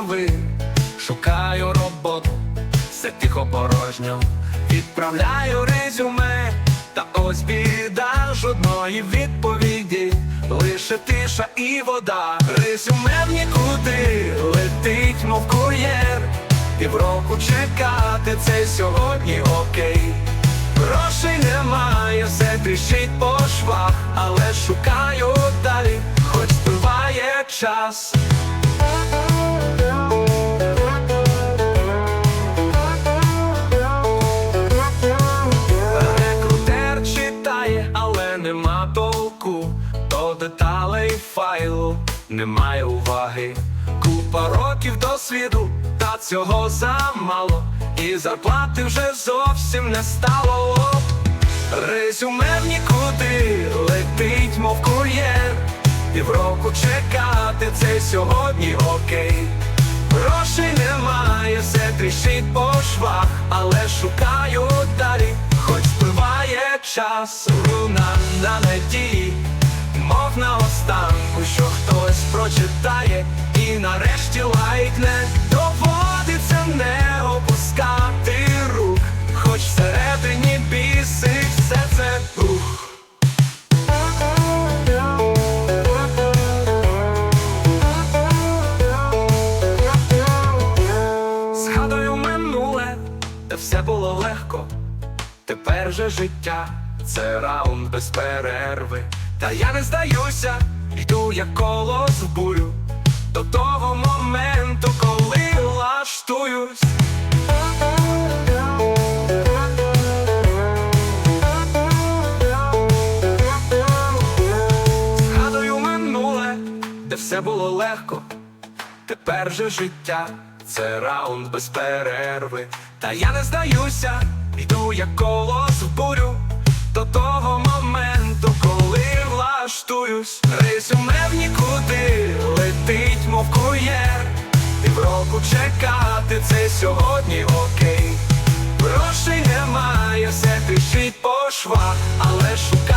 трави, шукаю роботу, все тихо порожньо, відправляю резюме, та ось біда жодної відповіді, лише тиша і вода. Резюме в нікуди летить, мов кур'єр, півроку чекати це сьогодні окей. Грошей немає, все тріщить по швах, але шукаю далі, хоч триває час. Але нема толку. До деталей файлу немає уваги. Купа років досвіду, та цього замало. І зарплати вже зовсім не стало. Резюме в нікуди летить, мов кур'єр. Півроку чекати це сьогодні окей. Грошей немає, все тріщить по швах, але шукаю далі, хоч спливає час, руна на надії, мов на останку, що хтось прочитає і нарешті лайкне, доводиться не опускати рук, хоч всередині бісить все це ух. Згадую минуле, де все було легко. Тепер же життя це раунд без перерви. Та я не здаюся, йду як колос в бурю до того моменту, коли лаштуюсь. Згадую минуле, де все було легко. Тепер же життя це раунд без перерви. Та я не здаюся, йду як колос в бурю до того моменту, коли влаштуюсь, резюме в нікуди летить, мов кур'єр року чекати це сьогодні окей. Грошей немає, все тріщить по швах, але шукає.